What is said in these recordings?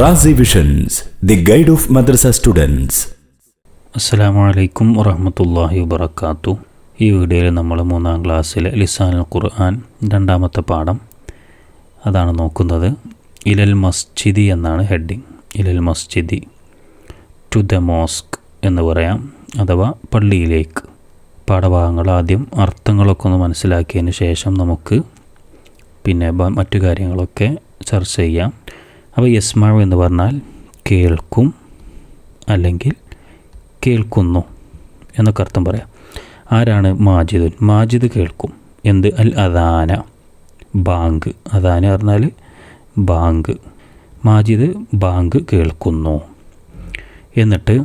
Razi visions the guide of madrasa students അസ്സലാമു അലൈക്കും വറഹമത്തല്ലാഹി വബർക്കാത്തു ഈ വീഡിയോയിൽ നമ്മൾ മൂന്നാം ക്ലാസ്സിലെ ലിസാനുൽ ഖുർആൻ രണ്ടാമത്തെ പാഠം. അതാണ് നോക്കുന്നത്. ഇലൽ മസ്ജിദി എന്നാണ് ഹെഡിങ്. ഇലൽ മസ്ജിദി ടു ദ മോസ്ക് എന്ന് പറയാം. അഥവാ പള്ളിയിലേക്ക്. പാഠഭാഗങ്ങൾ ആദ്യം അർത്ഥങ്ങളൊക്കെ ഒന്ന് മനസ്സിലാക്കിയതിന് ശേഷം നമുക്ക് പിന്നെ മറ്റു കാര്യങ്ങളൊക്കെ ചർച്ച ചെയ്യാം. അപ്പോൾ യസ്മാവ് എന്ന് പറഞ്ഞാൽ കേൾക്കും അല്ലെങ്കിൽ കേൾക്കുന്നു എന്നൊക്കെ അർത്ഥം പറയാം. ആരാണ് മാജിദുൻ? മാജിദ് കേൾക്കും. എന്ത്? അൽ അദാന ബാങ്ക്. അദാന പറഞ്ഞാൽ ബാങ്ക്. മാജിദ് ബാങ്ക് കേൾക്കുന്നു. എന്നിട്ട്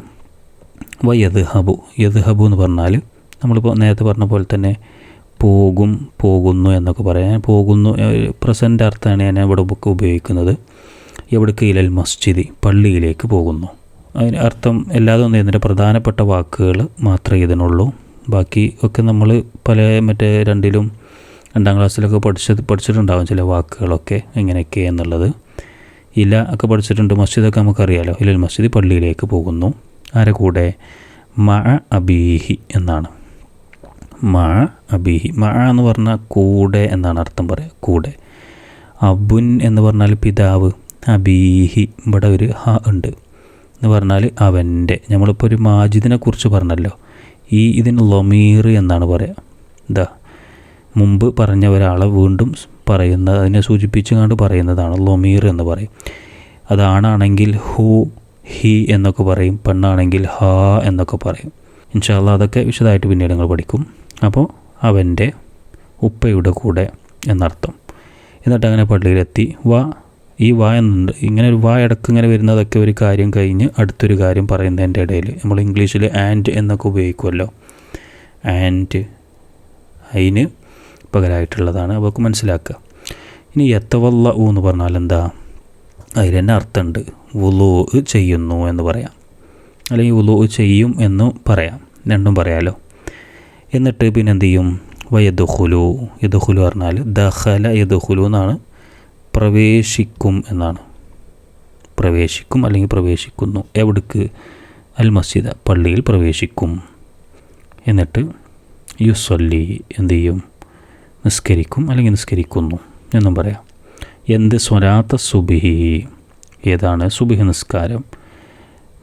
വ യദ്ഹബു എന്ന് പറഞ്ഞാൽ നമ്മളിപ്പോൾ നേരത്തെ പറഞ്ഞ പോലെ തന്നെ പോകും പോകുന്നു എന്നൊക്കെ പറയാം. പോകുന്നു പ്രസന്റ് അർത്ഥമാണ് ഞാൻ ഇവിടെ ബുക്ക് ഉപയോഗിക്കുന്നത്. എവിടേക്ക് ഇലൽ മസ്ജിദി പള്ളിയിലേക്ക് പോകുന്നു. അതിന് അർത്ഥം എല്ലാതും ഒന്നും ഇതിന്റെ പ്രധാനപ്പെട്ട വാക്കുകൾ മാത്രമേ ഇതിനുള്ളൂ. ബാക്കി ഒക്കെ നമ്മൾ പല മറ്റേ രണ്ടിലും രണ്ടാം ക്ലാസ്സിലൊക്കെ പഠിച്ചത് പഠിച്ചിട്ടുണ്ടാകും ചില വാക്കുകളൊക്കെ എങ്ങനെയൊക്കെ എന്നുള്ളത്. ഇല ഒക്കെ പഠിച്ചിട്ടുണ്ട്. മസ്ജിദൊക്കെ നമുക്കറിയാലോ. ഇലൽ മസ്ജിദ് പള്ളിയിലേക്ക് പോകുന്നു. ആരെ കൂടെ? മ അബീഹി എന്നാണ്. മ അബീഹി. മ എന്ന് പറഞ്ഞാൽ കൂടെ എന്നാണ് അർത്ഥം പറയുക. കൂടെ. അബുൻ എന്ന് പറഞ്ഞാൽ പിതാവ്. അബീഹി. ഇവിടെ ഒരു ഹ ഉണ്ട്. എന്ന് പറഞ്ഞാൽ അവന്റെ. നമ്മളിപ്പോൾ ഒരു മാജിദിനെ കുറിച്ച് പറഞ്ഞല്ലോ. ഈ ഇതിന് ലൊമീർ എന്നാണ് പറയുക എന്താ മുമ്പ് പറഞ്ഞ ഒരാളെ വീണ്ടും പറയുന്ന അതിനെ സൂചിപ്പിച്ചുകൊണ്ട് പറയുന്നതാണ് ലൊമീർ എന്ന് പറയും. അതാണാണെങ്കിൽ ഹു ഹി എന്നൊക്കെ പറയും. പെണ്ണാണെങ്കിൽ ഹ എന്നൊക്കെ പറയും. ഇൻഷാല്ല അതൊക്കെ വിശദമായിട്ട് പിന്നീട് നിങ്ങൾ പഠിക്കും. അപ്പോൾ അവന്റെ ഉപ്പയുടെ കൂടെ എന്നർത്ഥം. എന്നിട്ട് അങ്ങനെ പള്ളിയിലെത്തി. വാ ഈ വാ എന്നുണ്ട്. ഇങ്ങനെ ഒരു വാ ഇടയ്ക്ക് ഇങ്ങനെ വരുന്നതൊക്കെ ഒരു കാര്യം കഴിഞ്ഞ് അടുത്തൊരു കാര്യം പറയുന്നതിന്റെ ഇടയിൽ നമ്മൾ ഇംഗ്ലീഷിൽ ആൻഡ് എന്നൊക്കെ ഉപയോഗിക്കുമല്ലോ. ആൻഡ് അതിന് പകരമായിട്ടുള്ളതാണ് അവർക്ക് മനസ്സിലാക്കുക. ഇനി എത്തവല്ല ഊ എന്ന് പറഞ്ഞാൽ എന്താ? അതിൽ തന്നെ അർത്ഥമുണ്ട്. ഉലോ ചെയ്യുന്നു എന്ന് പറയാം. അല്ലെങ്കിൽ ഉലോ ചെയ്യും എന്ന് പറയാം. രണ്ടും പറയാമല്ലോ എന്നിട്ട് പിന്നെ എന്ത് ചെയ്യും? വയദുഹുലു യദുഹുലു പറഞ്ഞാൽ ദഹല യദുഹുലു എന്നാണ് പ്രവേശിക്കും എന്നാണ്. പ്രവേശിക്കും അല്ലെങ്കിൽ പ്രവേശിക്കുന്നു. എവിടേക്ക്? അൽ മസ്ജിദ പള്ളിയിൽ പ്രവേശിക്കും. എന്നിട്ട് യുസ്വല്ലി എന്ത് ചെയ്യും? നിസ്കരിക്കും അല്ലെങ്കിൽ നിസ്കരിക്കുന്നു. എന്നും പറയാം. എന്ത്? സ്വരാത്ത സുബിഹി. ഏതാണ്? സുബിഹി നിസ്കാരം.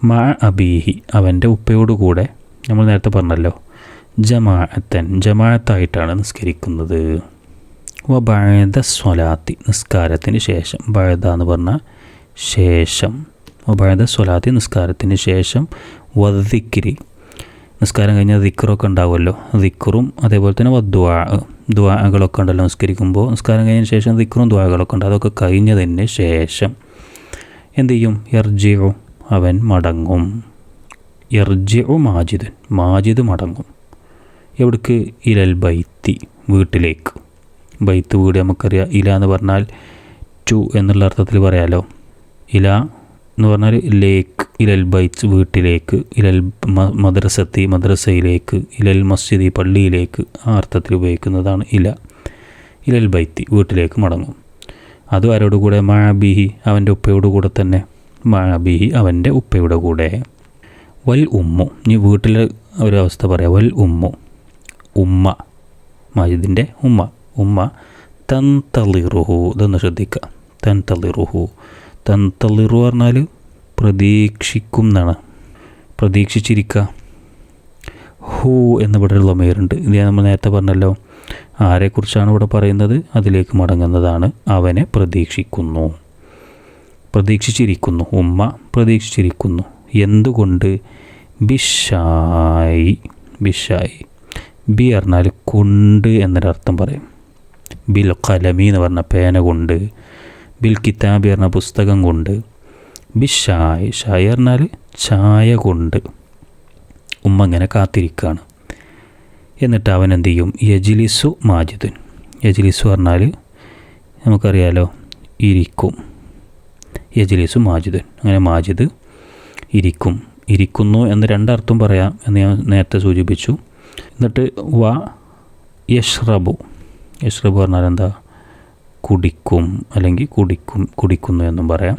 മ അബീഹി അവന്റെ ഉപ്പയോടുകൂടെ നമ്മൾ നേരത്തെ പറഞ്ഞല്ലോ. ജമാഅത്തൻ ജമാഅത്തായിട്ടാണ് നിസ്കരിക്കുന്നത്. വബഴത സ്വലാത്തി നിസ്കാരത്തിന് ശേഷം. ബഴത എന്ന് പറഞ്ഞാൽ ശേഷം. വബഴത സ്വലാത്തി നിസ്കാരത്തിന് ശേഷം. വദിക്കിരി നിസ്കാരം കഴിഞ്ഞാൽ ദിക്കറൊക്കെ ഉണ്ടാവുമല്ലോ. ദിക്കറും അതേപോലെ തന്നെ വദ്വാ ദ്വാകളൊക്കെ ഉണ്ടല്ലോ നിസ്കരിക്കുമ്പോൾ നിസ്കാരം കഴിഞ്ഞതിന് ശേഷം ദിക്കറും ദ്വാകളൊക്കെ ഉണ്ട്. അതൊക്കെ കഴിഞ്ഞതിന് ശേഷം. എന്തു ചെയ്യും? എർജിയോ അവൻ മടങ്ങും. എർജിയോ മാജിദൻ മാജിദ് മടങ്ങും. എവിടേക്ക്? ഇലൽ ബൈത്തി വീട്ടിലേക്ക്. ബൈത്ത് വീട് നമുക്കറിയാം. ഇല എന്ന് പറഞ്ഞാൽ ടു എന്നുള്ള അർത്ഥത്തിൽ പറയാമല്ലോ ഇല എന്ന് പറഞ്ഞാൽ ലേക്ക് ഇലൽ ബൈത്ത് വീട്ടിലേക്ക് ഇലൽ മദ്രസത്തി മദ്രസയിലേക്ക് ഇലൽ മസ്ജിദി പള്ളിയിലേക്ക് ആ അർത്ഥത്തിൽ ഉപയോഗിക്കുന്നതാണ് ഇല. ഇലൽ ബൈത്തി വീട്ടിലേക്ക് മടങ്ങും. അതും ആരോട് കൂടെ? മാബിഹി അവന്റെ ഉപ്പയോട് കൂടെ തന്നെ. മാബിഹി അവന്റെ ഉപ്പയുടെ കൂടെ. വൽ ഉമ്മു. ഇനി വീട്ടിലെ ഒരവസ്ഥ പറയാം. വൽ ഉമ്മു. ഉമ്മ. മജിദിന്റെ ഉമ്മ. ഉമ്മ തൻ തളിറുഹു ഇതൊന്ന് ശ്രദ്ധിക്കുക തൻ തളിറുഹു തൻ തളിറു പറഞ്ഞാൽ പ്രതീക്ഷിക്കും എന്നാണ് പ്രതീക്ഷിച്ചിരിക്കുക ഹൂ എന്നിവിടെ ഉള്ള മേരുണ്ട്. ഇത് നമ്മൾ നേരത്തെ പറഞ്ഞല്ലോ ആരെക്കുറിച്ചാണ് ഇവിടെ പറയുന്നത്? അതിലേക്ക് മടങ്ങുന്നതാണ്. അവനെ പ്രതീക്ഷിക്കുന്നു. പ്രതീക്ഷിച്ചിരിക്കുന്നു. ഉമ്മ പ്രതീക്ഷിച്ചിരിക്കുന്നു. എന്തുകൊണ്ട്? ബിഷായി ബിഷായി. ബി പറഞ്ഞാൽ കൊണ്ട് എന്നൊരർത്ഥം പറയും. ബിൽ കലമി എന്ന് പറഞ്ഞ പേന കൊണ്ട് ബിൽ കിതാബി പറഞ്ഞ പുസ്തകം കൊണ്ട് ബി ഷായ് പറഞ്ഞാൽ ചായ കൊണ്ട് ഉമ്മ ഇങ്ങനെ കാത്തിരിക്കുകയാണ് എന്നിട്ട് അവൻ എന്ത് ചെയ്യും? യജിലിസു മാജിദുൻ. യജിലിസു പറഞ്ഞാൽ നമുക്കറിയാലോ ഇരിക്കും. യജിലിസു മാജിദുൻ. അങ്ങനെ മാജിദ് ഇരിക്കും. ഇരിക്കുന്നു എന്ന് രണ്ടർത്ഥം പറയാം എന്ന് ഞാൻ നേരത്തെ സൂചിപ്പിച്ചു. എന്നിട്ട് വ യഷ്റബു. യഷ്റബു പറഞ്ഞാൽ എന്താ? കുടിക്കും അല്ലെങ്കിൽ കുടിക്കും കുടിക്കുന്നു എന്നും പറയാം.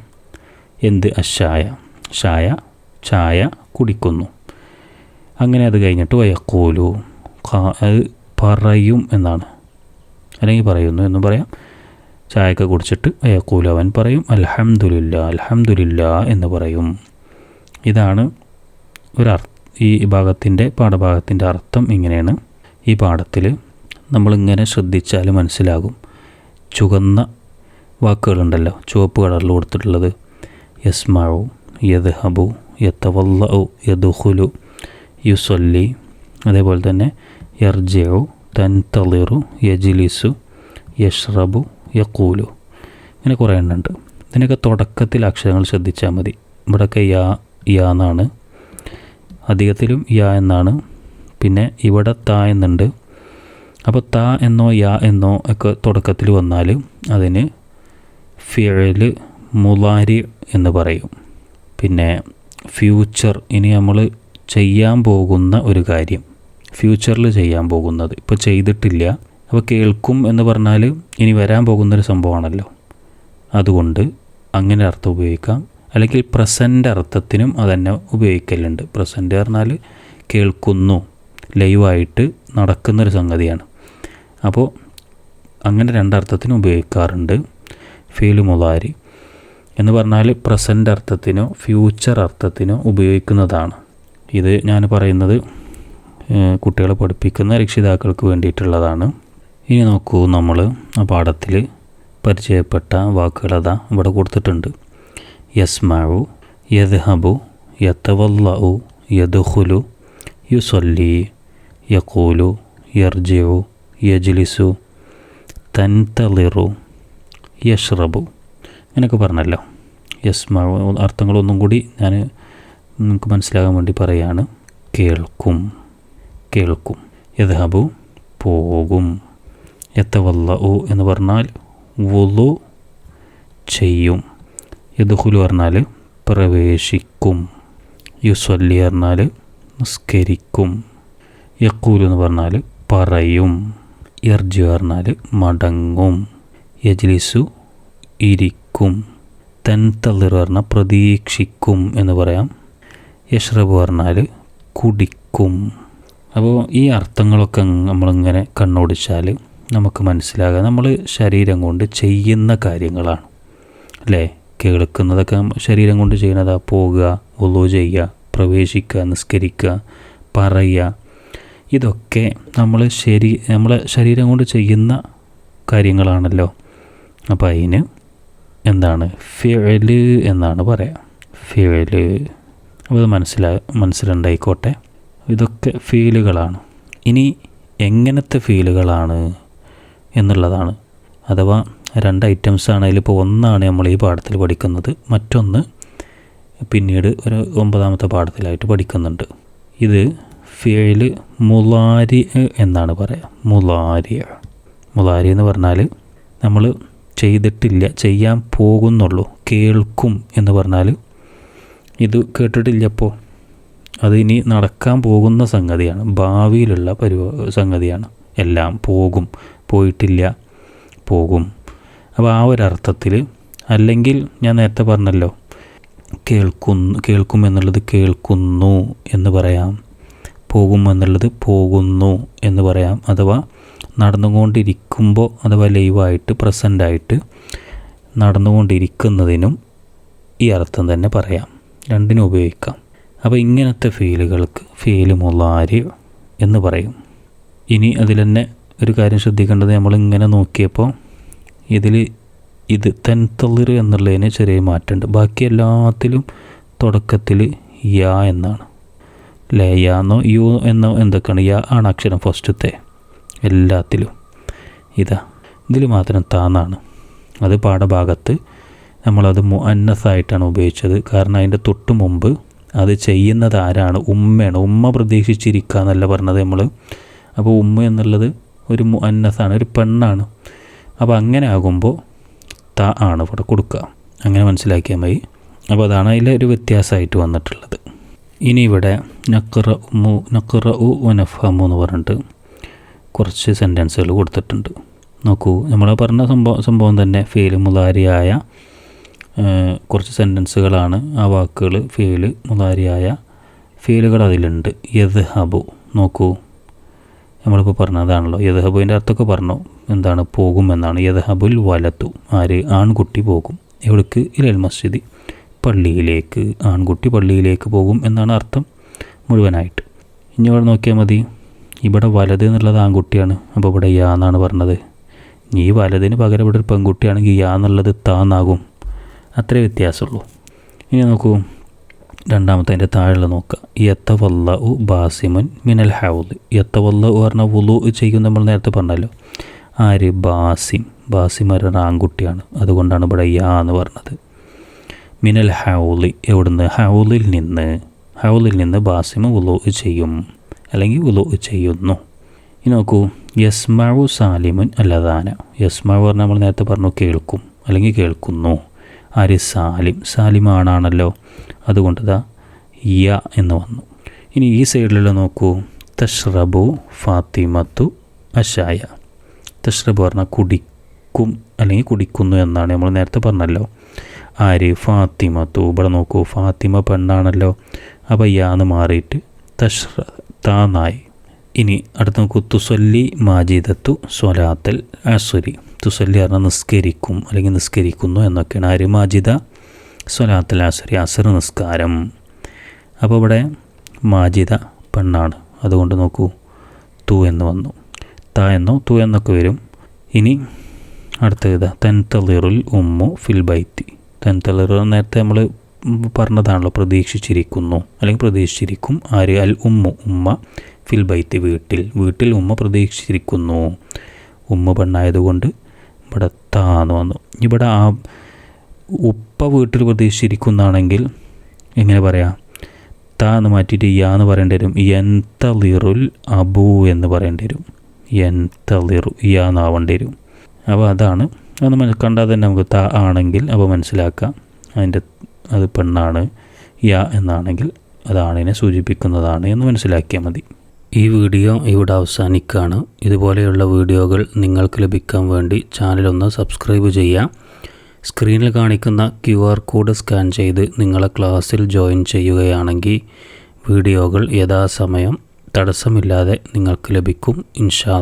എന്ത്? അഷായ ഷായ ചായ കുടിക്കുന്നു. അങ്ങനെ അത് കഴിഞ്ഞിട്ട് വയക്കോലു അത് പറയും എന്നാണ്. അല്ലെങ്കിൽ പറയുന്നു എന്നും പറയാം. ചായയൊക്കെ കുടിച്ചിട്ട് വയക്കൂലു അവൻ പറയും അലഹമുല്ല അലഹമുല്ല എന്ന് പറയും. ഇതാണ് ഒരു ഈ ഭാഗത്തിന്റെ പാഠഭാഗത്തിന്റെ അർത്ഥം ഇങ്ങനെയാണ്. ഈ പാഠത്തിൽ നമ്മളിങ്ങനെ ശ്രദ്ധിച്ചാൽ മനസ്സിലാകും. ചുവന്ന വാക്കുകളുണ്ടല്ലോ. ചുവപ്പ് കളറിൽ കൊടുത്തിട്ടുള്ളത്. യസ്മാവു യദ്ഹബു യത്തവല്ലു യദുഹുലു യുസൊല്ലി. അതേപോലെ തന്നെ യർജു തൻതളിറു യജിലിസു യഷ്റബു യക്കൂലു ഇങ്ങനെ കുറേ എണ്ണുണ്ട്. ഇതിനൊക്കെ തുടക്കത്തിൽ അക്ഷരങ്ങൾ ശ്രദ്ധിച്ചാൽ മതി. ഇവിടെയൊക്കെ യാ യാ എന്നാണ്. അധികത്തിലും യാ എന്നാണ്. പിന്നെ ഇവിടെ താ എന്നുണ്ട്. അപ്പോൾ ത എന്നോ യാ എന്നോ ഒക്കെ തുടക്കത്തിൽ വന്നാൽ അതിന് ഫിഴൽ മുലാരി എന്ന് പറയും. പിന്നെ ഫ്യൂച്ചർ ഇനി നമ്മൾ ചെയ്യാൻ പോകുന്ന ഒരു കാര്യം. ഫ്യൂച്ചറിൽ ചെയ്യാൻ പോകുന്നത്. ഇപ്പോൾ ചെയ്തിട്ടില്ല. അപ്പോൾ കേൾക്കും എന്ന് പറഞ്ഞാൽ ഇനി വരാൻ പോകുന്നൊരു സംഭവമാണല്ലോ. അതുകൊണ്ട് അങ്ങനെ അർത്ഥം ഉപയോഗിക്കാം. അല്ലെങ്കിൽ പ്രസന്റ് അർത്ഥത്തിനും അതന്നെ ഉപയോഗിക്കലുണ്ട്. പ്രസന്റ് പറഞ്ഞാൽ കേൾക്കുന്നു ലൈവായിട്ട് നടക്കുന്നൊരു സംഗതിയാണ്. അപ്പോൾ അങ്ങനെ രണ്ടർത്ഥത്തിനും ഉപയോഗിക്കാറുണ്ട്. ഫീൽ മുതാരി എന്ന് പറഞ്ഞാൽ പ്രസന്റ് അർത്ഥത്തിനോ ഫ്യൂച്ചർ അർത്ഥത്തിനോ ഉപയോഗിക്കുന്നതാണ്. ഇത് ഞാൻ പറയുന്നത് കുട്ടികളെ പഠിപ്പിക്കുന്ന രക്ഷിതാക്കൾക്ക് വേണ്ടിയിട്ടുള്ളതാണ്. ഇനി നോക്കൂ നമ്മൾ ആ പാഠത്തിൽ പരിചയപ്പെട്ട വാക്കുകളതാ ഇവിടെ കൊടുത്തിട്ടുണ്ട്. യസ്മാവു യദ്ഹബു യത്തവല്ലു യദുഹുലു യുസൊല്ലി യക്കൂലു യർജിയു യജ്ലിസു തൻതളിറു യഷ്റബു. അങ്ങനെയൊക്കെ പറഞ്ഞല്ലോ. യസ്മ അർത്ഥങ്ങളൊന്നും കൂടി ഞാൻ നിങ്ങൾക്ക് മനസ്സിലാകാൻ വേണ്ടി പറയാണ്. കേൾക്കും. കേൾക്കും. യദ്ഹബു പോകും. യത്തവല്ല ഉ എന്ന് പറഞ്ഞാൽ വുളു ചെയ്യും. യദുഹുലു പറഞ്ഞാൽ പ്രവേശിക്കും. യുസ്വല്ലി പറഞ്ഞാൽ നിസ്കരിക്കും. യക്കൂലു എന്ന് പറഞ്ഞാൽ പറയും. ഇർജു പറഞ്ഞാൽ മടങ്ങും. യജ്ലിസു ഇരിക്കും. തൻ തള്ളിർ പറഞ്ഞാൽ പ്രതീക്ഷിക്കും എന്ന് പറയാം. യഷ്റബ് പറഞ്ഞാൽ കുടിക്കും. അപ്പോൾ ഈ അർത്ഥങ്ങളൊക്കെ നമ്മളിങ്ങനെ കണ്ണോടിച്ചാൽ നമുക്ക് മനസ്സിലാകാം. നമ്മൾ ശരീരം കൊണ്ട് ചെയ്യുന്ന കാര്യങ്ങളാണ്. അല്ലേ? കേൾക്കുന്നതൊക്കെ ശരീരം കൊണ്ട് ചെയ്യുന്നതാ. പോകുക ഒലു ചെയ്യുക പ്രവേശിക്കുക നിസ്കരിക്കുക പറയുക. ഇതൊക്കെ നമ്മൾ ശരി നമ്മളെ ശരീരം കൊണ്ട് ചെയ്യുന്ന കാര്യങ്ങളാണല്ലോ. അപ്പോൾ അതിന് എന്താണ്? ഫിഴൽ എന്നാണ് പറയുക ഫിഴൽ അപ്പോൾ അത് മനസ്സിലാ മനസ്സിലുണ്ടായിക്കോട്ടെ. ഇതൊക്കെ ഫീലുകളാണ്. ഇനി എങ്ങനത്തെ ഫീലുകളാണ് എന്നുള്ളതാണ്. അഥവാ രണ്ട് ഐറ്റംസ് ഐറ്റംസാണ് അതിലിപ്പോൾ ഒന്നാണ് നമ്മൾ ഈ പാഠത്തിൽ പഠിക്കുന്നത്. മറ്റൊന്ന് പിന്നീട് ഒരു ഒമ്പതാമത്തെ പാഠത്തിലായിട്ട് പഠിക്കുന്നുണ്ട്. ഇത് ഫിയൽ മുലാരി എന്നാണ് പറയുക മുലാരി മുലാരി എന്ന് പറഞ്ഞാൽ നമ്മൾ ചെയ്തിട്ടില്ല ചെയ്യാൻ പോകുന്നുള്ളൂ കേൾക്കും എന്ന് പറഞ്ഞാൽ ഇത് കേട്ടിട്ടില്ലപ്പോൾ അത് ഇനി നടക്കാൻ പോകുന്ന സംഗതിയാണ്. ഭാവിയിലുള്ള പരിപാ സംഗതിയാണ്. എല്ലാം പോകും പോയിട്ടില്ല പോകും. അപ്പോൾ ആ ഒരർത്ഥത്തിൽ അല്ലെങ്കിൽ ഞാൻ നേരത്തെ പറഞ്ഞല്ലോ കേൾക്കുന്നു കേൾക്കും എന്നുള്ളത് കേൾക്കുന്നു എന്ന് പറയാം. പോകും എന്നുള്ളത് പോകുന്നു എന്ന് പറയാം. അഥവാ നടന്നുകൊണ്ടിരിക്കുമ്പോൾ അഥവാ ലൈവായിട്ട് പ്രസന്റായിട്ട് നടന്നുകൊണ്ടിരിക്കുന്നതിനും ഈ അർത്ഥം തന്നെ പറയാം. രണ്ടിനും ഉപയോഗിക്കാം. അപ്പോൾ ഇങ്ങനത്തെ ഫീലുകൾക്ക് ഫീൽ മുലാരി എന്ന് പറയും. ഇനി അതിൽ തന്നെ ഒരു കാര്യം ശ്രദ്ധിക്കേണ്ടത് നമ്മളിങ്ങനെ നോക്കിയപ്പോൾ ഇതിൽ ഇത് തെൻതളിർ എന്നുള്ളതിന് ചെറിയ മാറ്റമുണ്ട്. ബാക്കി എല്ലാത്തിലും തുടക്കത്തിൽ യാ എന്നാണ്. അല്ലേ യാ എന്നോ എന്തൊക്കെയാണ്? യാ ആണ് അക്ഷരം ഫസ്റ്റത്തെ എല്ലാത്തിലും. ഇതാ. ഇതിൽ മാത്രം താന്നാണ്. അത് പാഠഭാഗത്ത് നമ്മളത് മുഅന്നസായിട്ടാണ് ഉപയോഗിച്ചത്. കാരണം അതിന്റെ തൊട്ട് മുമ്പ് അത് ചെയ്യുന്നത് ആരാണ്? ഉമ്മയാണ്. ഉമ്മ പ്രതീക്ഷിച്ചിരിക്കുക എന്നല്ല പറഞ്ഞത് നമ്മൾ അപ്പോൾ ഉമ്മ എന്നുള്ളത് ഒരു മുഅന്നസാണ് ഒരു പെണ്ണാണ്. അപ്പോൾ അങ്ങനെ ആകുമ്പോൾ ത ആണ് ഇവിടെ കൊടുക്കുക അങ്ങനെ മനസ്സിലാക്കിയാൽ മതി. അപ്പോൾ അതാണ് അതിലെ ഒരു വ്യത്യാസമായിട്ട് വന്നിട്ടുള്ളത്. ഇനി ഇവിടെ നക്കറ ഉമു നക്കറ ഉ വനഫമു എന്ന് പറഞ്ഞിട്ട് കുറച്ച് സെന്റൻസുകൾ കൊടുത്തിട്ടുണ്ട്. നോക്കൂ നമ്മൾ പറഞ്ഞ സംഭവം സംഭവം തന്നെ ഫെയിൽ മുതാരിയായ കുറച്ച് സെന്റൻസുകളാണ് ആ വാക്കുകൾ ഫെയിൽ മുതാരിയായ ഫെയിലുകൾ അതിലുണ്ട്. യദ് ഹബു നോക്കൂ നമ്മളിപ്പോൾ പറഞ്ഞതാണല്ലോ. യദഹബുവിന്റെ അർത്ഥമൊക്കെ പറഞ്ഞു. എന്താണ് പോകും എന്നാണ് യദഹബുൽ വലത്തു. ആര്? ആൺകുട്ടി പോകും. എവിടേക്ക് ഇലൽ മസ്ജിദി. പള്ളിയിലേക്ക് ആൺകുട്ടി പള്ളിയിലേക്ക് പോകും എന്നാണ് അർത്ഥം മുഴുവനായിട്ട്. ഇനി ഇവിടെ നോക്കിയാൽ മതി. ഇവിടെ വലത് എന്നുള്ളത് ആൺകുട്ടിയാണ്. അപ്പോൾ ഇവിടെ യാ എന്നാണ് പറഞ്ഞത്. ഈ വലതിന് പകരം ഇവിടെ ഒരു പെൺകുട്ടിയാണെങ്കിൽ യാ എന്നുള്ളത് താന്നാകും അത്രേ വ്യത്യാസമുള്ളൂ. ഇനി നോക്കൂ. രണ്ടാമത്തെ അതിന്റെ താഴെ നോക്കുക യത്തവല്ല ഉ ബാസിമുൻ മിനൽ ഹൗദ്. യത്തവല്ല ഉ പറഞ്ഞ ഉലു ചെയ്യും നമ്മൾ നേരത്തെ പറഞ്ഞല്ലോ. ആര്? ബാസിം. ബാസിം ഒരു ആൺകുട്ടിയാണ്. അതുകൊണ്ടാണ് ഇവിടെ യാ എന്ന് പറഞ്ഞത്. മിനൽ ഹൗലി എവിടുന്ന്? ഹൗലിൽ നിന്ന്. ഹൗലിൽ നിന്ന് ബാസിമ ഉലോ ചെയ്യും. അല്ലെങ്കിൽ ഉലോ ചെയ്യുന്നു. ഇനി നോക്കൂ. യസ്മാവു സാലിമുൻ അല്ലദാന. യസ്മാവ് പറഞ്ഞാൽ നമ്മൾ നേരത്തെ പറഞ്ഞു കേൾക്കും അല്ലെങ്കിൽ കേൾക്കുന്നു. ആര്? സാലിം. സാലിമാണാണല്ലോ അതുകൊണ്ട് യ എന്ന് വന്നു. ഇനി ഈ സൈഡിലുള്ള നോക്കൂ. തഷ്റബു ഫാത്തിമത്തു അഷായ. തഷ്റബ് പറഞ്ഞാൽ കുടിക്കും അല്ലെങ്കിൽ കുടിക്കുന്നു എന്നാണ് നമ്മൾ നേരത്തെ പറഞ്ഞല്ലോ. ആര്? ഫാത്തിമ. ഇവിടെ നോക്കൂ. ഫാത്തിമ പെണ്ണാണല്ലോ. അപ്പോൾ യാന്ന് മാറിയിട്ട് തഷ്റ താന്നായി ഇനി അടുത്ത നോക്കൂ. തുസല്ലി മാജിദത്തു സ്വലാത്തൽ അസുരി. തുസല്ലി പറഞ്ഞാൽ നിസ്കരിക്കും അല്ലെങ്കിൽ നിസ്കരിക്കുന്നു എന്നൊക്കെയാണ്. ആര്? മാജിദ സ്വലാത്തൽ അസുരി. അസർ നിസ്കാരം. അപ്പോൾ ഇവിടെ മാജിദ പെണ്ണാണ്. അതുകൊണ്ട് നോക്കൂ. തു എന്ന് വന്നു. ത എന്നോ തു എന്നൊക്കെ വരും. ഇനി അടുത്തത് തൻ തളിറുൽ ഉമ്മു ഫിൽ ബൈത്തി. തെൻ തളിർ നേരത്തെ നമ്മൾ പറഞ്ഞതാണല്ലോ പ്രതീക്ഷിച്ചിരിക്കുന്നു. അല്ലെങ്കിൽ പ്രതീക്ഷിച്ചിരിക്കും. ആര്? അൽ ഉമ്മു ഉമ്മ ഫിൽ ബൈത്തി വീട്ടിൽ. വീട്ടിൽ ഉമ്മ പ്രതീക്ഷിച്ചിരിക്കുന്നു. ഉമ്മ പെണ്ണായതുകൊണ്ട് ഇവിടെ താന്ന് വന്നു. ഇവിടെ ആ ഉപ്പ വീട്ടിൽ പ്രതീക്ഷിച്ചിരിക്കുന്നതാണെങ്കിൽ എങ്ങനെ പറയാം? താ എന്ന് മാറ്റിയിട്ട് യാ എന്ന് പറയേണ്ടി വരും. എൻ തളിറുൽ അബു എന്ന് പറയേണ്ടി വരും. എൻ തളിറു യാന്നാവേണ്ടി വരും. അപ്പോൾ അതാണ് അത് മന- കണ്ടാൽ തന്നെ നമുക്ക് ത ആണെങ്കിൽ അപ്പോൾ മനസ്സിലാക്കാം. അതിന്റെ അത് പെണ്ണാണ് യ എന്നാണെങ്കിൽ അത് ആണിനെ സൂചിപ്പിക്കുന്നതാണ് എന്ന് മനസ്സിലാക്കിയാൽ മതി. ഈ വീഡിയോ ഇവിടെ അവസാനിക്കുകയാണ് ഇതുപോലെയുള്ള വീഡിയോകൾ നിങ്ങൾക്ക് ലഭിക്കാൻ വേണ്ടി ചാനലൊന്ന് സബ്സ്ക്രൈബ് ചെയ്യുക സ്ക്രീനിൽ കാണിക്കുന്ന ക്യു ആർ കോഡ് സ്കാൻ ചെയ്ത് നിങ്ങളെ ക്ലാസ്സിൽ ജോയിൻ ചെയ്യുകയാണെങ്കിൽ വീഡിയോകൾ യഥാസമയം തടസ്സമില്ലാതെ നിങ്ങൾക്ക് ലഭിക്കും. ഇൻഷാ